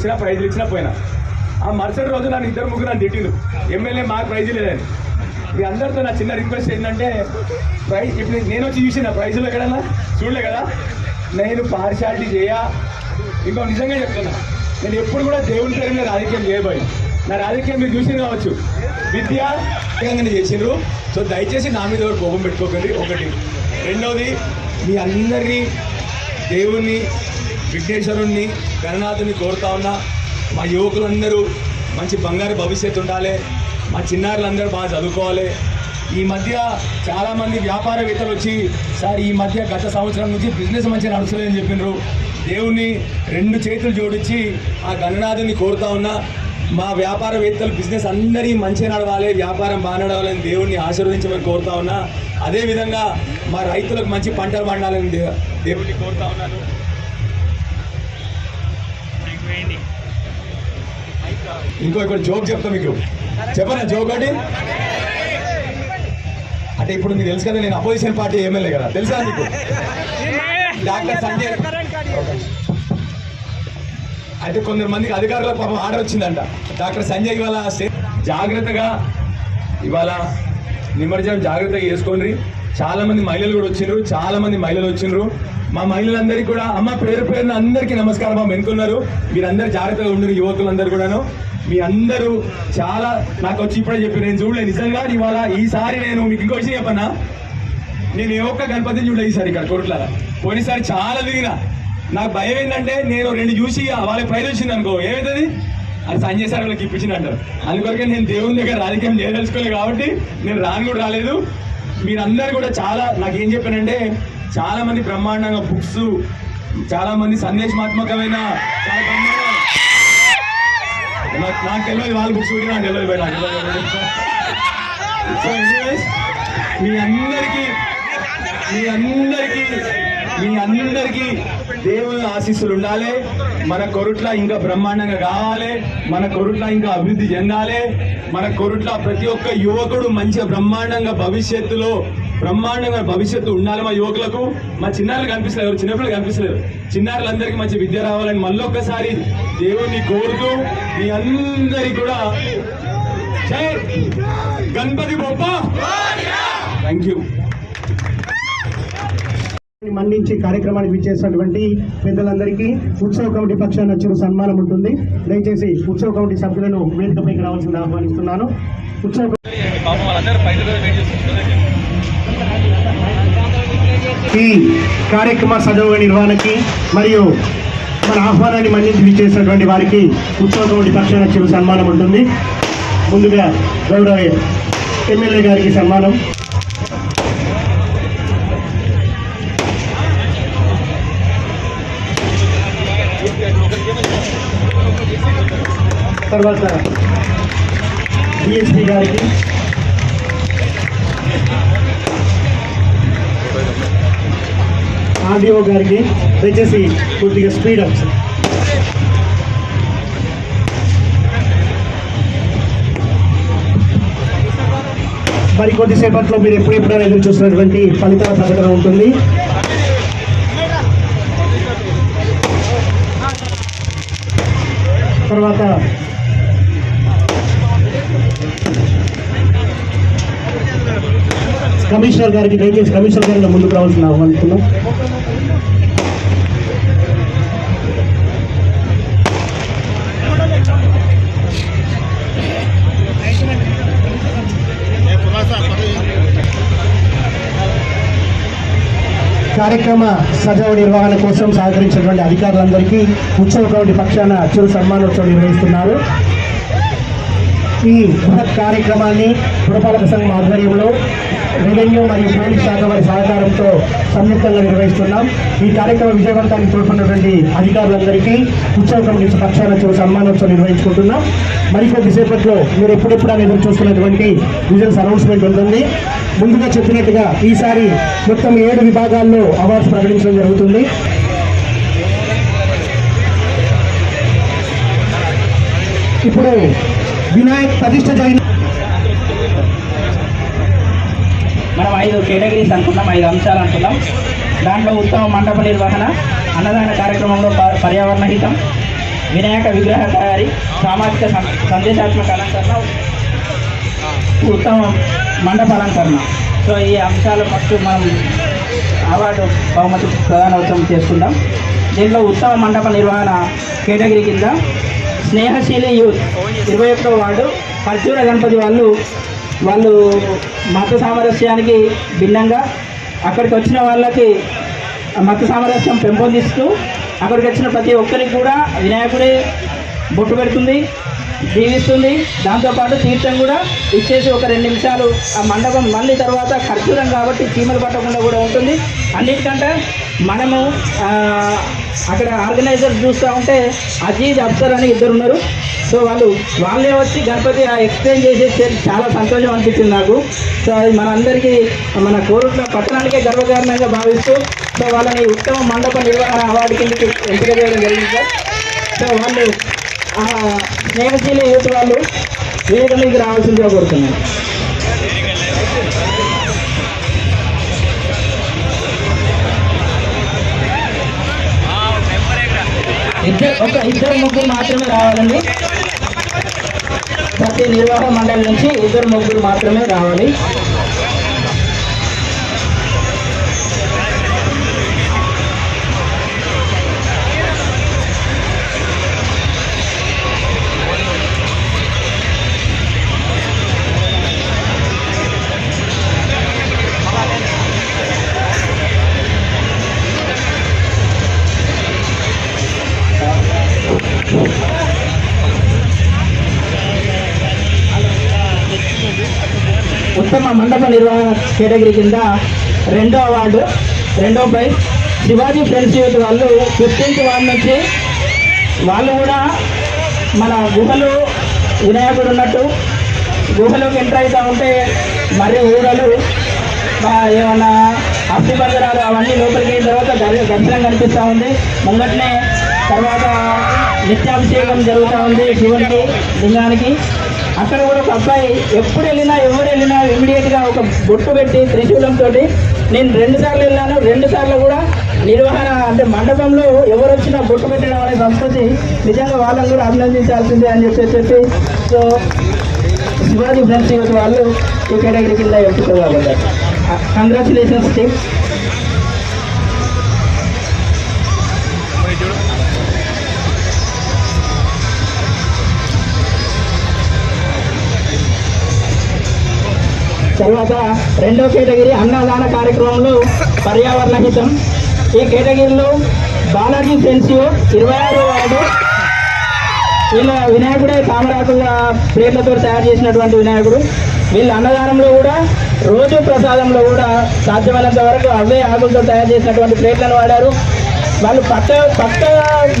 వచ్చినా ప్రైజులు ఇచ్చినా పోయినా. ఆ మరుసటి రోజు నన్ను ఇద్దరు ముగ్గురు నన్ను తిట్టిండు ఎమ్మెల్యే మాకు ప్రైజు లేదని మీ అందరితో నా చిన్న రిక్వెస్ట్ ఏంటంటే ప్రైజ్ ఇప్పుడు నేను వచ్చి చూసిన ప్రైజులు ఎక్కడన్నా? చూడలే కదా? నేను పార్షాలిటీ చేయ. ఇంకో నిజంగా చెప్తున్నా. నేను ఎప్పుడు కూడా దేవుని పేరు మీద రాజకీయం చేయబోయి. నా రాజకీయం మీరు చూసి కావచ్చు. విద్య విధంగానే చేసిండ్రు. సో దయచేసి నా మీద ఎవరు కోపం పెట్టుకోకండి. ఒకటి. రెండవది మీ అందరినీ దేవుణ్ణి విఘ్నేశ్వరుణ్ణి గణనాథుని కోరుతా ఉన్నా మా యువకులందరూ మంచి బంగారు భవిష్యత్తు ఉండాలి. మా చిన్నారులందరూ బాగా చదువుకోవాలి. ఈ మధ్య చాలామంది వ్యాపారవేత్తలు వచ్చి సార్ ఈ మధ్య గత సంవత్సరం నుంచి బిజినెస్ మంచిగా నడుస్తలేదని చెప్పినారు. దేవుణ్ణి రెండు చేతులు జోడించి ఆ గణనాథుని కోరుతా ఉన్నా మా వ్యాపారవేత్తలు బిజినెస్ అందరి మంచిగా నడవాలి వ్యాపారం బాగా నడవాలని దేవుణ్ణి ఆశీర్వదించమని కోరుతా ఉన్నా. అదేవిధంగా మా రైతులకు మంచి పంటలు పండాలని దే- దేవుణ్ణి కోరుతా ఉన్నాను. ఇంకో ఇక్కడ జోక్ చెప్తా మీకు. చెప్పనా జోక్ ఒకటి? అంటే ఇప్పుడు మీకు తెలుసు కదా నేను అపోజిషన్ పార్టీ ఎమ్మెల్యే కదా. తెలుసా మీకు? డాక్టర్ సంజయ్ అయితే కొందరు మందికి అధికారులకు పాపం ఆర్డర్ వచ్చిందంట. డాక్టర్ సంజయ్ ఇవాళ జాగ్రత్తగా ఇవాళ నిమజ్జనం జాగ్రత్తగా చేసుకోండి చాలా మంది మహిళలు కూడా వచ్చిండ్రు చాలా మంది మహిళలు వచ్చిండ్రు. మా మహిళలందరికీ కూడా అమ్మ పేరు పేరున అందరికీ నమస్కారం. అమ్మ వెనుకున్నారు మీరందరూ జాగ్రత్తగా ఉండరు యువకులందరూ కూడాను. మీ అందరూ చాలా నాకు వచ్చి ఇప్పుడే చెప్పి నేను చూడలే. నిజంగా ఇవాళ ఈసారి నేను మీకు ఇంకో విషయం చెప్పన్నా నేను ఏ ఒక్క గణపతిని చూడలే ఈసారి ఇక్కడ కోట్ల పోయినసారి చాలా దిగిన నాకు భయం ఏంటంటే నేను రెండు చూసి వాళ్ళకి ప్రైజ్ వచ్చింది అనుకో. ఏమవుతుంది అది సంజయ్ సార్ వాళ్ళకి ఇప్పించింది అంటారు. అందుకొరకే నేను దేవుని దగ్గర రాజకీయం చేయదలుచుకోలేదు కాబట్టి నేను రాను కూడా రాలేదు. మీరందరూ కూడా చాలా నాకు ఏం చెప్పానంటే చాలా మంది బ్రహ్మాండంగా బుక్స్ చాలా మంది సందేశాత్మకమైన చాలా బ్రహ్మాండంగా నాకు తెలియదు వాళ్ళ బుక్స్ కూడా నాకు తెలియదు బయట సో మీ అందరికీ మీ అందరికీ మీ అందరికీ దేవుని ఆశీస్సులు ఉండాలి. మన కొరుట్ల ఇంకా బ్రహ్మాండంగా కావాలి. మన కొరుట్ల ఇంకా అభివృద్ధి చెందాలి. మన కొరుట్ల ప్రతి ఒక్క యువకుడు మంచిగా బ్రహ్మాండంగా భవిష్యత్తులో బ్రహ్మాండంగా భవిష్యత్తు ఉండాలి మా యువకులకు. మా చిన్నారులు కనిపిస్తలేరు చిన్నపిల్లలు కనిపిస్తలేరు. చిన్నారులందరికీ మంచి విద్య రావాలని మళ్ళొక్కసారి దేవుణ్ణి కోరుతూ మీ అందరికీ కూడా గణపతి బొప్ప థ్యాంక్ యూ మన్నించి కార్యక్రమానికి విచ్చేసినటువంటి పెద్దలందరికీ ఉత్సవ కమిటీ పక్షాన వచ్చిన సన్మానం ఉంటుంది. దయచేసి ఉత్సవ కమిటీ సభ్యులను వేదికపైకి రావాల్సింది ఆహ్వానిస్తున్నాను. ఉత్సవ ఈ కార్యక్రమ సజావుగా నిర్వహణకి మరియు మన ఆహ్వానాన్ని మన్నించి విచ్చేసినటువంటి వారికి ఉత్సవ కమిటీ పక్షాన చిరు సన్మానం ఉంటుంది. ముందుగా గౌరవ ఎమ్మెల్యే గారికి సన్మానం. తర్వాత డిఎస్పీ గారికి. ఆర్డీఓ గారికి దయచేసి కొద్దిగా స్పీడ్ అప్. మరి కొద్దిసేపట్లో మీరు ఎప్పుడెప్పుడైనా ఎదురు చూసినటువంటి ఫలితాల ప్రకటన ఉంటుంది. తర్వాత కమిషనర్ గారికి దయచేసి కమిషనర్ గారిని ముందుకు రావాల్సిన ఆహ్వానిస్తున్నాం. కార్యక్రమ సజావు నిర్వహణ కోసం సహకరించినటువంటి అధికారులందరికీ ఉత్సవ కమిటీ పక్షాన చిరు సన్మానోత్సవం నిర్వహిస్తున్నారు. ఈ బృహత్ కార్యక్రమాన్ని పురపాలక సంఘం ఆధ్వర్యంలో రెవెన్యూ మరియు పోలీస్ శాఖ వారి సహకారంతో సంయుక్తంగా నిర్వహిస్తున్నాం. ఈ కార్యక్రమం విజయవంతానికి తోడ్పడినటువంటి అధికారులందరికీ ఉత్సవ కమిటీ పక్షాన చిరు సన్మానోత్సవం నిర్వహించుకుంటున్నాం. మరికొద్దిసేపట్లో మీరు ఎప్పుడెప్పుడు అని ఎదురు చూస్తున్నటువంటి రిజల్ట్స్ అనౌన్స్మెంట్ ఉంటుంది. ముందుగా చెప్పినట్టుగా ఈసారి మొత్తం ఏడు విభాగాల్లో అవార్డ్స్ ప్రకటించడం జరుగుతుంది. ఇప్పుడు వినాయక్ ప్రతిష్ట జైన్ మనం ఐదు కేటగిరీస్ అనుకున్నాం ఐదు అంశాలు అనుకున్నాం దాంట్లో ఉత్తమ మండప నిర్వహణ అన్నదాన కార్యక్రమంలో ప- పర్యావరణ హితం వినాయక విగ్రహ తయారీ సామాజిక సందేశాత్మక అలంకరణ ఉత్తమ మండప అలంకరణ. సో ఈ అంశాలు ఫస్ట్ మనం అవార్డు బహుమతి ప్రధానోత్సవం చేసుకుందాం. దీంట్లో ఉత్తమ మండప నిర్వహణ కేటగిరీ కింద స్నేహశీలి యూత్ ఇరవై ఒక్కో వార్డు పర్చూర గణపతి వాళ్ళు వాళ్ళు మత సామరస్యానికి భిన్నంగా అక్కడికి వచ్చిన వాళ్ళకి మత సామరస్యం పెంపొందిస్తూ అక్కడికి వచ్చిన ప్రతి ఒక్కరికి కూడా వినాయకుడే బొట్టు పెడుతుంది దీవిస్తుంది. దాంతోపాటు తీర్థం కూడా ఇచ్చేసి ఒక రెండు నిమిషాలు ఆ మండపం మళ్ళీ తర్వాత ఖర్చూరం కాబట్టి చీమలు పట్టకుండా కూడా ఉంటుంది. అన్నిటికంటే మనము అక్కడ ఆర్గనైజర్ చూస్తూ ఉంటే అజీజ్ అఫ్సర్ అని ఇద్దరు ఉన్నారు. సో వాళ్ళు వాళ్ళే వచ్చి గణపతి ఎక్స్ప్లెయిన్ చేసేస్తే చాలా సంతోషం అనిపించింది నాకు. సో అది మనందరికీ మన కోరుట్ల పట్టణానికే గర్వకారణంగా భావిస్తూ సో వాళ్ళని ఉత్తమ మండప నిర్వహణ అవార్డు కిందకి ఎంపిక చేయడం జరిగింది సార్. సో వాళ్ళు ఆ యూత్ వాళ్ళు వేదిక మీదకి రావాల్సిందిగా కోరుతున్నాను. ఇద్దరు ఒక ఇద్దరు ముగ్గురు మాత్రమే రావాలండి. ప్రతి నిర్వాహక మండలి నుంచి ఇద్దరు ముగ్గురు మాత్రమే రావాలి. ఉత్తమ మండప నిర్వహణ కేటగిరీ కింద రెండో అవార్డు రెండో ప్రైజ్. శివాజీ ఫ్రెండ్స్ యూత్ వాళ్ళు ఫిఫ్టీన్త్ వార్డు నుంచి వాళ్ళు కూడా మన గుహలు వినాయకుడు ఉన్నట్టు గుహలోకి ఎంటర్ అవుతూ ఉంటే మరి ఊరలు ఏమన్నా అస్థి అవన్నీ లోపలికి తర్వాత దర్శనం కనిపిస్తూ ఉంది. ముంగట్నే తర్వాత నిత్యాభిషేకం జరుగుతూ ఉంది శివునికి లింగానికి. అక్కడ కూడా ఒక అబ్బాయి. ఎప్పుడు వెళ్ళినా ఎవరు వెళ్ళినా ఇమీడియట్గా ఒక బొట్టు పెట్టి త్రిశూలంతో నేను రెండు సార్లు వెళ్ళాను. రెండు సార్లు కూడా నిర్వహణ అంటే మండపంలో ఎవరు వచ్చినా బొట్టు పెట్టడం అనే సంస్కృతి నిజంగా వాళ్ళని కూడా అభినందించాల్సిందే అని చెప్పి చెప్పి సో శివాజీ ఫ్రెండ్స్ వాళ్ళు ఈ కేటగిరీ కింద ఎంచుకోగలరు కంగ్రాచులేషన్స్ టీమ్ తర్వాత రెండో కేటగిరీ అన్నదాన కార్యక్రమంలో పర్యావరణ హితం. ఈ కేటగిరీలో బాలాజీ ఫ్రెండ్స్ ఇరవై ఆరో వార్డు. వీళ్ళ వినాయకుడే తామరాకుల ప్లేట్లతో తయారు చేసినటువంటి వినాయకుడు. వీళ్ళ అన్నదానంలో కూడా రోజు ప్రసాదంలో కూడా సాధ్యమైనంత వరకు అవే ఆకులతో తయారు చేసినటువంటి ప్లేట్లను వాడారు. వాళ్ళు పక్క పక్క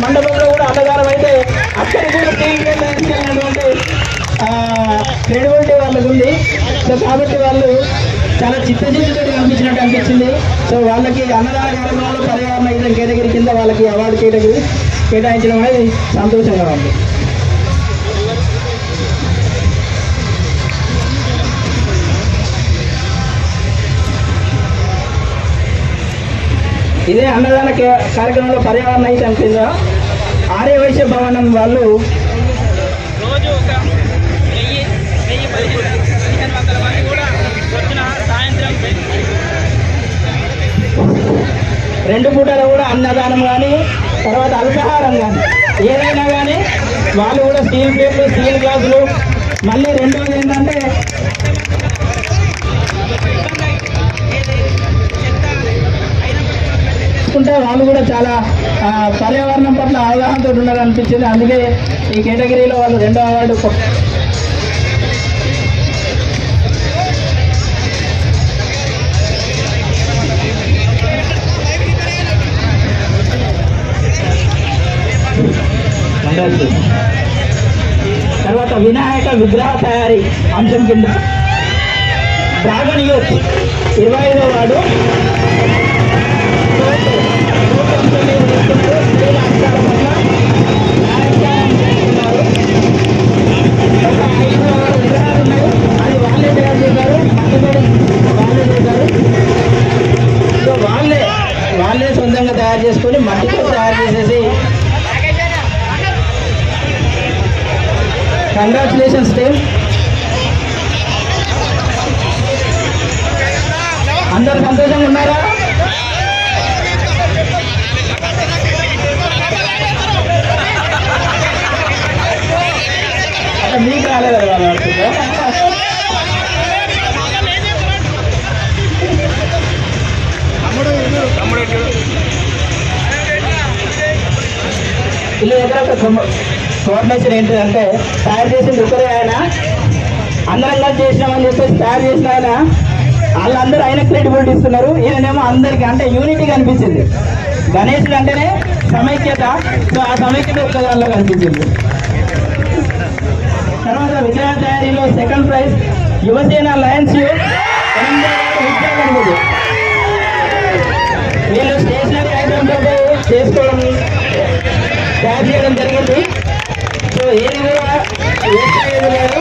మండపంలో కూడా అన్నదానం అయితే అక్కడ కూడా తీసుకెళ్ళినటువంటి క్రెడిబిలిటీ వాళ్ళకు ఉంది. సో కాబట్టి వాళ్ళు చాలా చిత్తశుద్ధితో కనిపించినట్టు అనిపించింది. సో వాళ్ళకి అన్నదాన కార్యక్రమంలో పర్యావరణ ఇతర కేటగిరీ కింద వాళ్ళకి అవార్డు కేటగిరీ కేటాయించడం అనేది సంతోషంగా ఉంది. ఇదే అన్నదాన కార్యక్రమంలో పర్యావరణ అయితే కింద ఆర్యవైశ్య భవనం వాళ్ళు రెండు పూటలు కూడా అన్నదానం కానీ తర్వాత అల్పాహారం కానీ ఏదైనా కానీ వాళ్ళు కూడా స్టీల్ ప్లేట్లు స్టీల్ గ్లాసులు. మళ్ళీ రెండోది ఏంటంటే చూసుకుంటే వాళ్ళు కూడా చాలా పర్యావరణం పట్ల అవగాహనతో ఉన్నారు అనిపించింది అందుకే ఈ కేటగిరీలో వాళ్ళు రెండో అవార్డు కొ- తర్వాత వినాయక విగ్రహ తయారీ అంశం కింద డ్రాగన్ యూత్ ఇరవై ఐదో వాడు. సో వాళ్ళే వాళ్ళే సొంతంగా తయారు చేసుకొని మట్టితో తయారు చేసేసి కంగ్రాచులేషన్స్ టీమ్ అందరు సంతోషంగా ఉన్నారా? అంటే మీకు రాలేదు వాళ్ళు ఆడుతుందా వీళ్ళ దగ్గర మోటివేషన్ ఏంటి అంటే తయారు చేసింది ఒకరే ఆయన. అందరం చేసినామని చెప్పేసి తయారు చేసిన ఆయన. వాళ్ళందరూ ఆయన క్రెడిబిలిటీ ఇస్తున్నారు. ఈయనేమో అందరికి అంటే యూనిటీ కనిపించింది గణేశుడు అంటేనే సమైక్యత. సో ఆ సమైక్యత ఒక కనిపించింది. తర్వాత విగ్రహ తయారీలో సెకండ్ ప్రైజ్ యువసేన లయన్స్ వీళ్ళు స్టేషనరీ ఐటమ్ చేసుకోవడం తయారు చేయడం జరిగింది. ఏది కూడా వేస్ట్ లేదు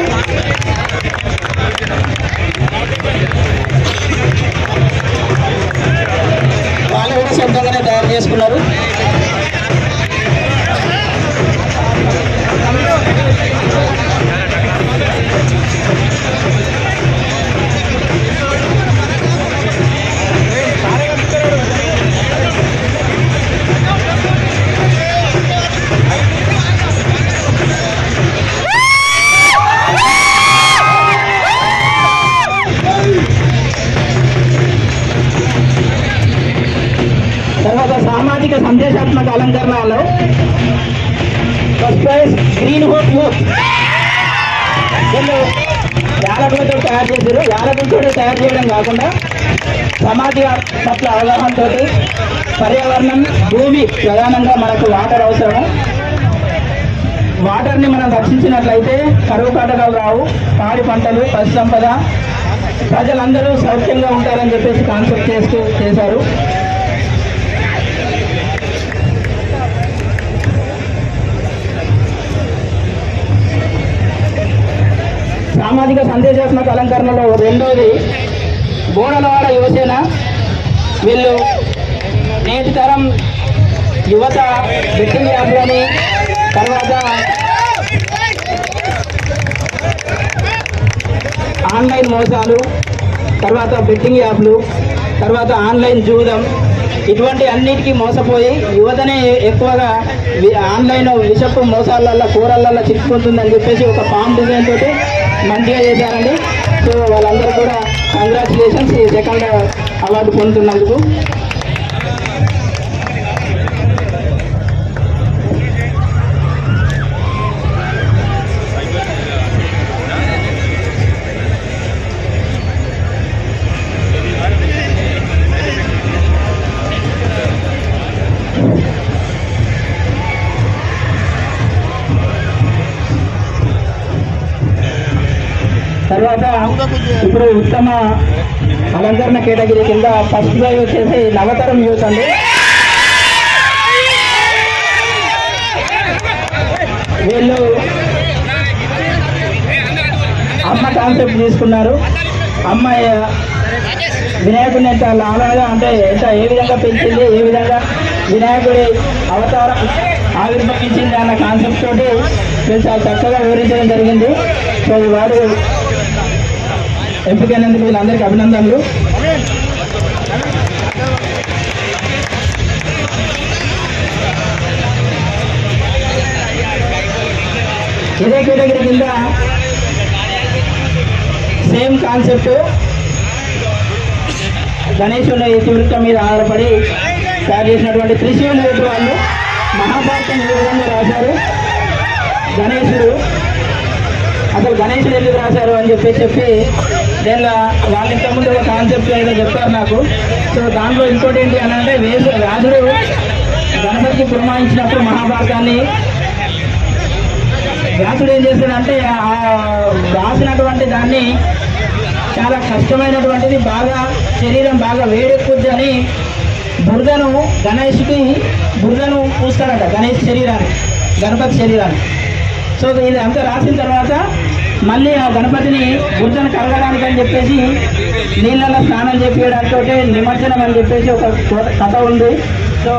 వాళ్ళు కూడా సొంతంగానే తయారు చేసుకున్నారు. సందేశాత్మక అలంకరణలో first prize green hope youth యాలకులతో తయారు చేశారు. యాలకులతో తయారు చేయడం కాకుండా సమాజ పట్ల అవగాహనతో పర్యావరణం భూమి ప్రధానంగా మనకు వాటర్ అవసరము. వాటర్ని మనం రక్షించినట్లయితే కరువు కాటకాలు రావు పాడి పంటలు పశు సంపద ప్రజలందరూ సౌఖ్యంగా ఉంటారని చెప్పేసి కాన్సెప్ట్ చేస్తూ చేశారు. సామాజిక సందేశాత్మక అలంకరణలో రెండోది బోడలవాడ యువసేన. వీళ్ళు నేటి తరం యువత బెట్టింగ్ యాప్లని తర్వాత ఆన్లైన్ మోసాలు తర్వాత బెట్టింగ్ యాప్లు తర్వాత ఆన్లైన్ జూదం. ఇటువంటి అన్నిటికీ మోసపోయి యువతనే ఎక్కువగా ఆన్లైన్ విషపు మోసాలల్లో కూరలల్లో చిక్కుకుంటుందని చెప్పేసి ఒక ఫామ్ డిజైన్ తోటి మంచిగా చేశారండి. సో వాళ్ళందరూ కూడా కంగ్రాచులేషన్స్ ఈ సెకండ్ అవార్డు పొందుతున్నందుకు. తర్వాత ఇప్పుడు ఉత్తమ అలంకరణ కేటగిరీ కింద ఫస్ట్ ప్రైజ్ వచ్చేసి నవతరం యూత్ అండి. వీళ్ళు అమ్మ కాన్సెప్ట్ తీసుకున్నారు. అమ్మ వినాయకుడిని ఎంత లాభంగా అంటే ఎంత ఏ విధంగా పెంచింది ఏ విధంగా వినాయకుడి అవతారం ఆవిర్భవించింది అన్న కాన్సెప్ట్ తోటి చాలా చక్కగా వివరించడం జరిగింది. సో వాడు వారు ఎంపికైనందుకు వీళ్ళందరికీ అభినందనలు. ఇదే కేటగిరీ కింద సేమ్ కాన్సెప్ట్. గణేశుని ఇతివృత్తం మీద ఆధారపడి తయారు చేసినటువంటి త్రిశూలు వాళ్ళు మహాభారతం ఏ విధంగా రాశారు? గణేశుడు అసలు గణేష్ ఎందుకు రాశారు అని చెప్పి చెప్పి దీనిలో వాళ్ళ ఇంతకుముందు ఒక కాన్సెప్ట్ ఏదో చెప్పారు నాకు. సో దాంట్లో ఇంకోటి ఏంటి అని అంటే వేసు వ్యాధుడు గణపతికి పురమాయించినప్పుడు మహాభారతాన్ని వ్యాసుడు ఏం చేస్తాడంటే ఆ రాసినటువంటి దాన్ని చాలా కష్టమైనటువంటిది బాగా శరీరం బాగా వేడెక్కుద్ది అని బురదను గణేష్కి బురదను పూస్తాడట గణేష్ శరీరాన్ని గణపతి శరీరాన్ని. సో ఇది అంతా రాసిన తర్వాత మళ్ళీ ఆ గణపతిని బురదను కలగడానికి అని చెప్పేసి నీళ్ళల్లో స్నానం చేపించడంతో నిమజ్జనం అని చెప్పేసి ఒక కథ- ఉంది. సో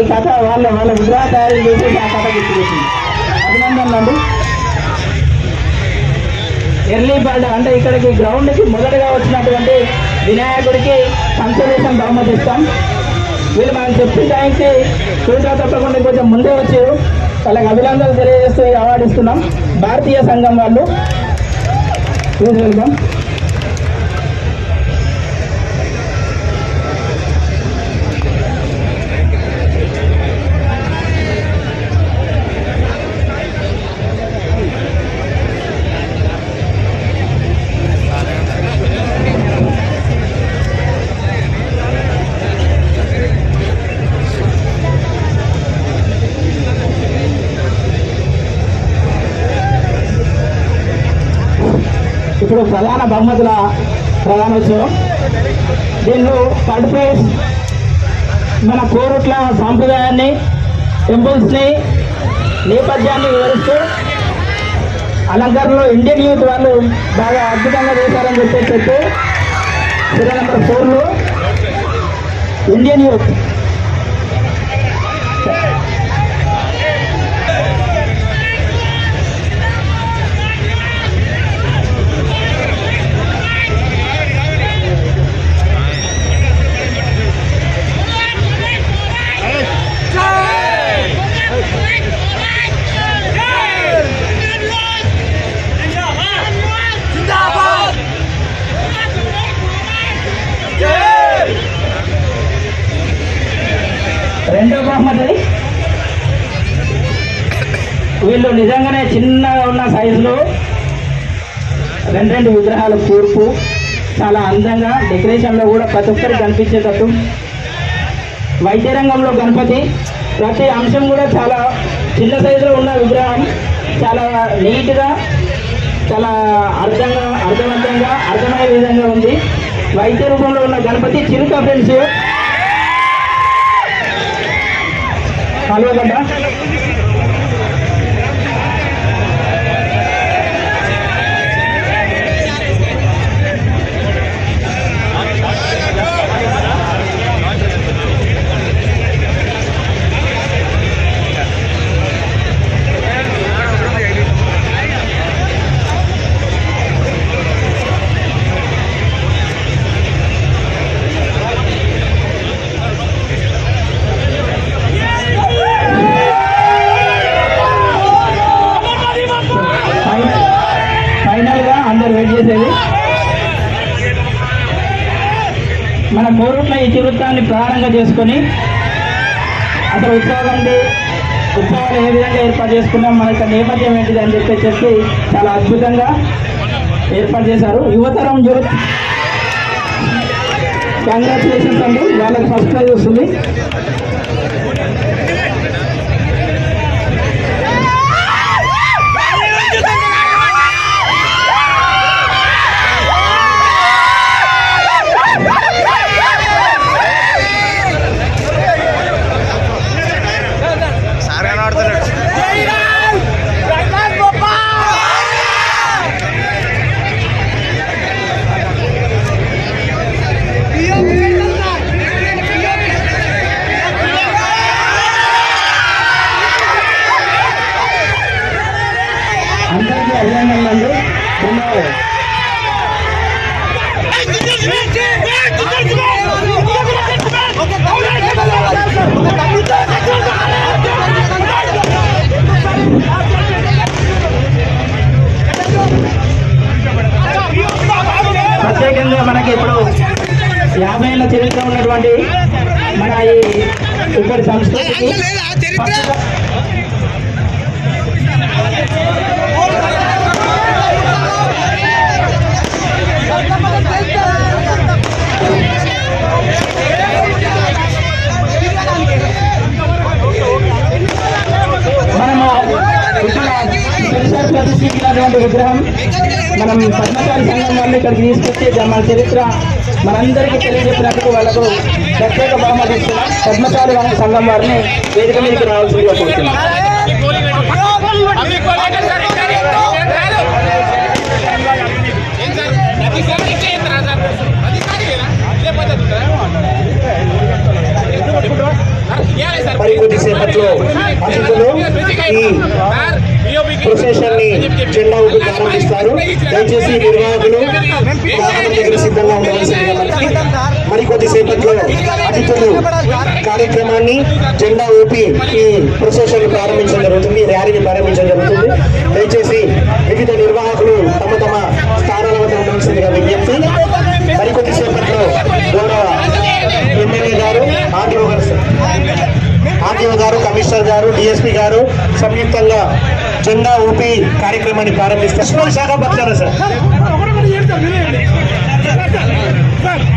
ఈ కథ వాళ్ళ వాళ్ళ విగ్రహ తయారు చేసి ఆ కథ గుర్తుపెట్టింది అభినందనలు అండి. ఎర్లీ బర్డ్ అంటే ఇక్కడికి గ్రౌండ్కి మొదటగా వచ్చినటువంటి వినాయకుడికి కన్సలేషన్ బహుమతిస్తాం. వీళ్ళు మనం చెప్పిన టైంకి చూసా తప్పకుండా కొంచెం ముందే వచ్చారు వాళ్ళకి అభినందనలు తెలియజేస్తూ అవార్డు ఇస్తున్నాం. భారతీయ సంఘం వాళ్ళు. వెళ్దాం. వెల్కమ్ ఇప్పుడు ప్రధాన బహుమతుల ప్రధానోత్సవం. దీనిలో థర్డ్ ప్రైజ్ మన కోరుట్ల సాంప్రదాయాన్ని టెంపుల్స్ని నేపథ్యాన్ని వివరిస్తూ అలంకరణలో ఇండియన్ యూత్ వాళ్ళు బాగా అద్భుతంగా చేశారని చెప్పేసి చెప్పి సీరియల్ నెంబర్ ఫోర్లో ఇండియన్ యూత్ నిజంగానే చిన్నగా ఉన్న సైజులో రెండు రెండు విగ్రహాలు కూర్పు చాలా అందంగా డెకరేషన్లో కూడా ప్రతి ఒక్కరికి కనిపించేటట్టు. వైద్య రంగంలో గణపతి ప్రతి అంశం కూడా చాలా చిన్న సైజులో ఉన్న విగ్రహం చాలా నీట్గా చాలా అర్థంగా అర్థవంతంగా అర్థమయ్యే విధంగా ఉంది. వైద్య రూపంలో ఉన్న గణపతి చిరుక ఫ్రెండ్స్. కలవగడ్డ కోరుట్ల ఈ ప్రారంభంగా చేసుకొని అసలు ఉత్సవం ఉత్సవాలు ఏ విధంగా ఏర్పాటు చేసుకున్నాం? మన యొక్క నేపథ్యం ఏంటిది అని చెప్పి చెప్పి చాలా అద్భుతంగా ఏర్పాటు చేశారు. యువతరం యూత్ కంగ్రాచులేషన్స్ అండి. వాళ్ళకి ఫస్ట్ ప్రైజ్ వస్తుంది. అందరికీ అభినందనలు. ప్రత్యేకంగా మనకి ఇప్పుడు యాభై ఏళ్ళ చరిత్ర ఉన్నటువంటి మన ఈ ఇక్కడి సంస్కృతికి ఇక్కడ ప్రతిష్ఠించినటువంటి విగ్రహం మనం పద్మచారి సంఘం వాళ్ళు ఇక్కడికి తీసుకొచ్చి మన చరిత్ర మనందరికీ తెలియజెప్పినందుకు వాళ్ళకు ప్రత్యేక బహుమతి ఇస్తున్నాం పద్మచారి సంఘం వారిని వేదిక మీదకి రావాల్సిందిగా కోరుతున్నాం మరి కొద్దిసేపట్లో అతిథులు ఈ ప్రొసెషన్ని జెండా ఊపి ప్రారంభిస్తారు. దయచేసి నిర్వాహకులు దగ్గర సిద్ధంగా ఉండవలసిందిగా మరి మరికొద్ది సేపట్లో అతిథులు కార్యక్రమాన్ని జెండా ఊపి ఈ ప్రొసెషన్ ప్రారంభించడం జరుగుతుంది ర్యాలీని ప్రారంభించడం జరుగుతుంది. దయచేసి వివిధ నిర్వాహకులు తమ తమ స్థానాల వద్ద ఉండవలసిందిగా విజ్ఞప్తి మరికొద్ది సేపట్లో గౌరవ ఎమ్మెల్యే గారు ఆర్డీఓ గారు ఆర్డీఓ గారు కమిషనర్ గారు డిఎస్పీ గారు సంయుక్తంగా జెండా ఊపి కార్యక్రమాన్ని ప్రారంభిస్తారు. మున్సిపల్ శాఖ పక్షాన సార్.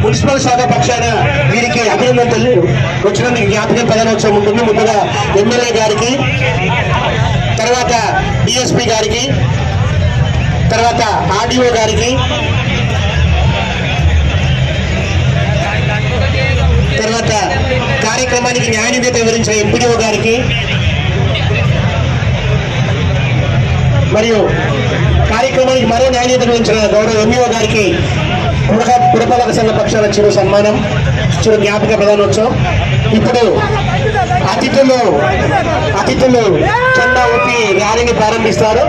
మున్సిపల్ శాఖ పక్షాన వీరికి అభినందనలు. వచ్చినందుకు జ్ఞాపకం ప్రధానోత్సవం ఉంటుంది. ముందుగా ఎమ్మెల్యే గారికి తర్వాత డిఎస్పి గారికి తర్వాత ఆర్డీఓ గారికి తర్వాత కార్యక్రమానికి న్యాయ వివరించిన ఎంపీడీఓ గారికి మరియు కార్యక్రమానికి మరో నాణ్యత గురించిన గౌరవ ఎంఈఓ గారికి పురక పురపాలక సంఘ పక్షాల చిరు సన్మానం చిరు జ్ఞాపక ప్రధానోత్సవం. ఇప్పుడు అతిథులు అతిథులు చందా ఊపి ర్యాలీని ప్రారంభిస్తారు.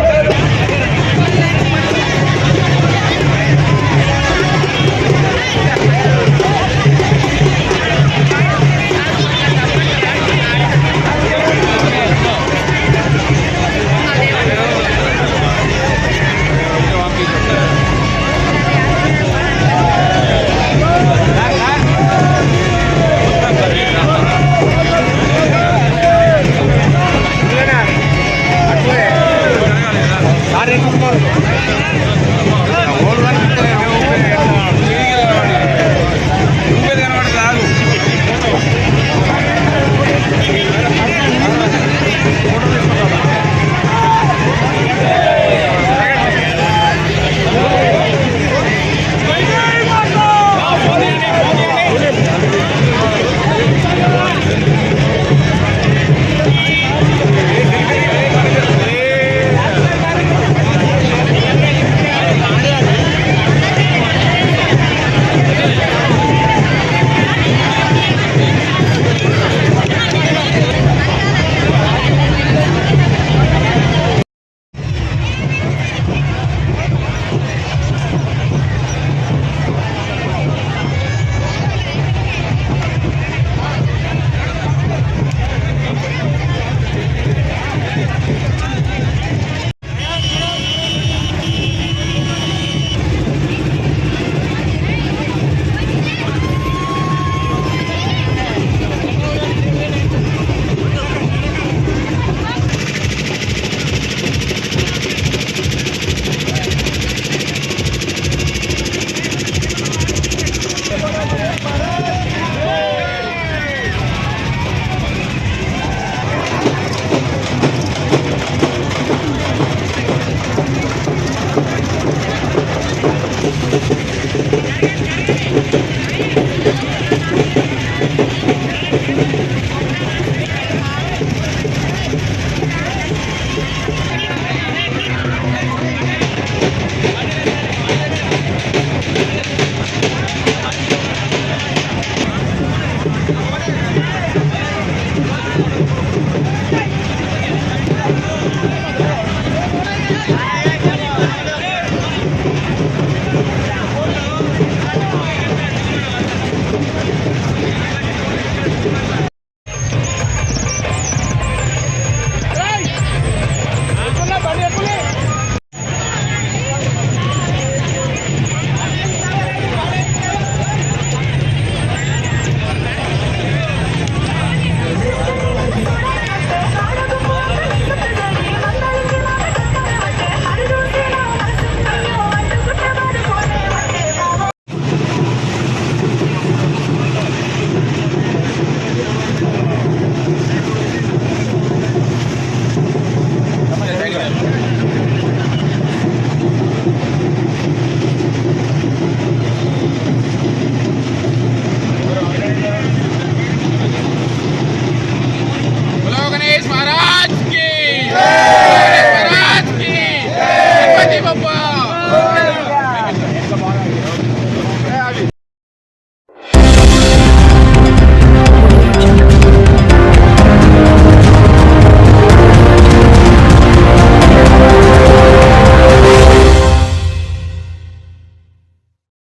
Let's go.